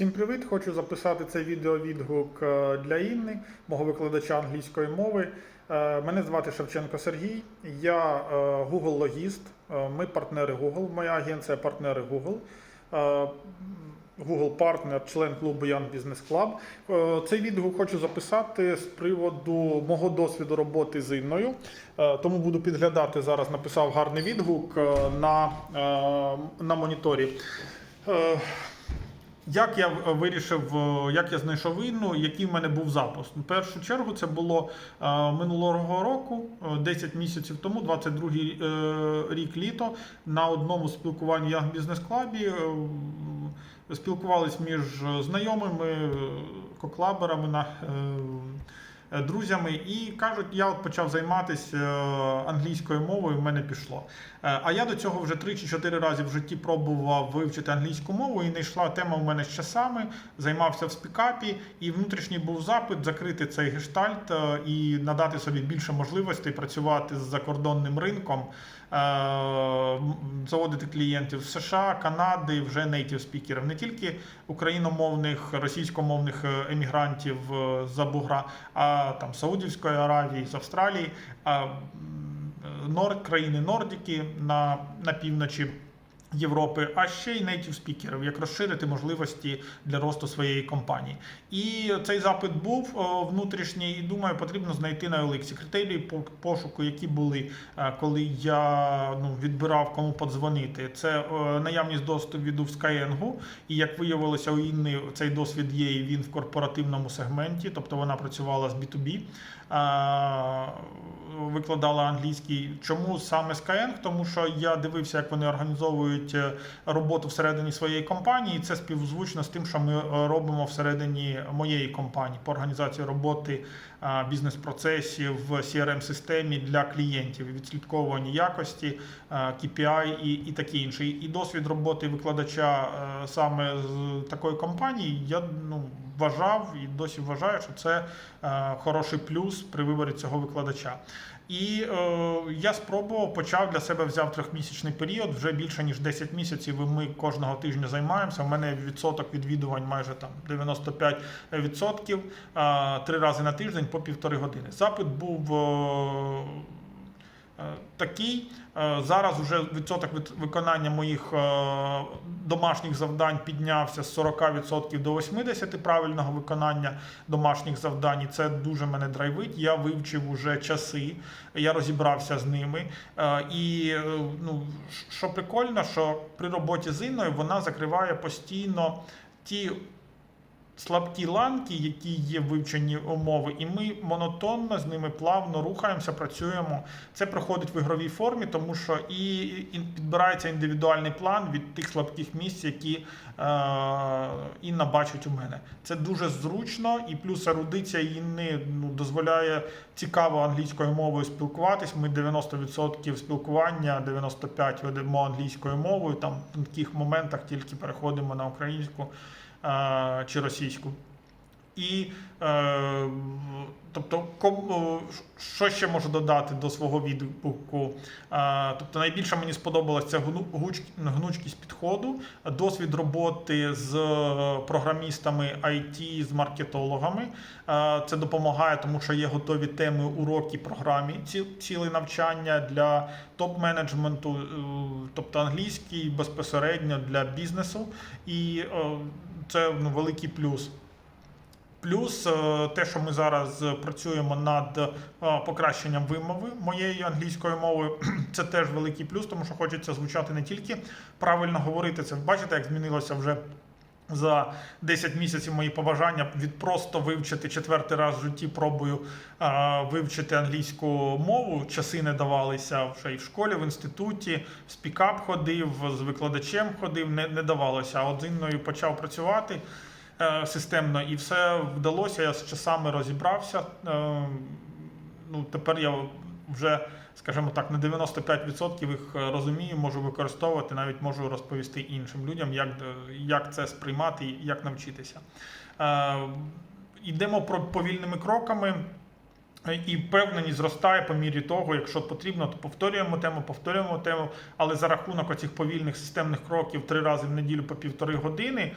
Всім привіт! Хочу записати цей відеовідгук е, для Інни, мого викладача англійської мови. Е, Мене звати Шевченко Сергій. Я е, Google логіст. Ми партнери Google. Моя агенція партнери Google. Google партнер, член клубу Young Business Club. Цей відгук хочу записати з приводу мого досвіду роботи з Інною. Тому буду підглядати зараз. Написав гарний відгук на, на моніторі. Е, як я вирішив, е, як я знайшов Інну, який в мене був запуск? В першу чергу це було е, минулого року, е, 10 місяців тому, 22 е, рік літо, на одному спілкуванні Business Club е, спілкувались між знайомими, е, коклаберами, на, е, друзями, і кажуть, я от почав займатися е, англійською мовою, в мене пішло. Е, А я до цього вже 3 чи 4 рази в житті пробував вивчити англійську мову, і не йшла тема у мене з часами, займався в спікапі, і внутрішній був запит закрити цей гештальт е, і надати собі більше можливостей працювати з закордонним ринком, е, заводити клієнтів з США, Канади, вже нейтів спікерів, не тільки україномовних, російськомовних е, емігрантів е, з-за бугра, а там Саудівської Аравії, з Австралії. м, країни Нордіки на, на півночі Європи, а ще й нейтів спікерів, як розширити можливості для росту своєї компанії. І цей запит був внутрішній, і думаю, потрібно знайти на Еликсі критерії по- пошуку, які були, е, коли я ну, відбирав кому подзвонити. Це е, наявність досвіду в Skyeng, і як виявилося, у Інни цей досвід є, і він в корпоративному сегменті, тобто вона працювала з B2B. е, Викладала англійський. Чому саме Skyeng? Тому що я дивився, як вони організовують е, роботу всередині своєї компанії. і Це співзвучно з тим, що ми е, робимо всередині моєї компанії по організації роботи е, бізнес-процесів в CRM-системі для клієнтів, відслідковування якості, KPI і, і таке інше. І досвід роботи викладача саме з такої компанії я ну, вважав і досі вважаю, що це хороший плюс при виборі цього викладача. І е, я спробував, почав для себе взяв трьохмісячний період, вже більше ніж 10 місяців. і Ми кожного тижня займаємося. У мене відсоток відвідувань майже там 95%, е, три рази на тиждень по півтори години. Запит був. Е, Такий Е, зараз вже відсоток від виконання моїх е, домашніх завдань піднявся з 40% до 80% правильного виконання домашніх завдань. І це дуже мене драйвить. Я вивчив уже часи, я розібрався з ними. І ну, що прикольно, що при роботі з Інною вона закриває постійно ті слабкі ланки, які є в вивченні умови, і ми монотонно з ними плавно рухаємося, працюємо. Це проходить в ігровій формі, тому що і, підбирається індивідуальний план від тих слабких місць, які е, Інна бачить у мене. Це дуже зручно, і плюс ерудиція Інни ну, дозволяє цікаво англійською мовою спілкуватись. Ми 90% спілкування, 95% ведемо англійською мовою. Там в таких моментах тільки переходимо на українську чи російську. І е, тобто, е, що ще можу додати до свого відгуку? Е, тобто, найбільше мені сподобалася ця гну- гнучкість підходу, досвід роботи з програмістами IT, з маркетологами. Е, це допомагає, тому що є готові теми, уроки, програмі, ці, ціле навчання для топ-менеджменту, е, тобто англійський безпосередньо для бізнесу. І е, це ну, великий плюс. Плюс е, те, що ми зараз працюємо над е, покращенням вимови моєю англійською мовою, це теж великий плюс, тому що хочеться звучати не тільки правильно говорити. Це бачите, як змінилося вже. За 10 місяців мої побажання від просто вивчити четвертий раз в житті пробую е, вивчити англійську мову. Часи не давалися вже і в школі, в інституті, в спікап ходив, з викладачем ходив, не, не давалося. А от почав працювати системно, і все вдалося. Я з часами розібрався. Е, ну, тепер я вже, скажімо так, на 95% їх е, розумію, можу використовувати, навіть можу розповісти іншим людям, як, е, як це сприймати і як навчитися. Е, Йдемо про повільними кроками. Е, І впевненість зростає по мірі того, якщо потрібно, то повторюємо тему, повторюємо тему, але за рахунок оцих повільних системних кроків три рази в неділю по півтори години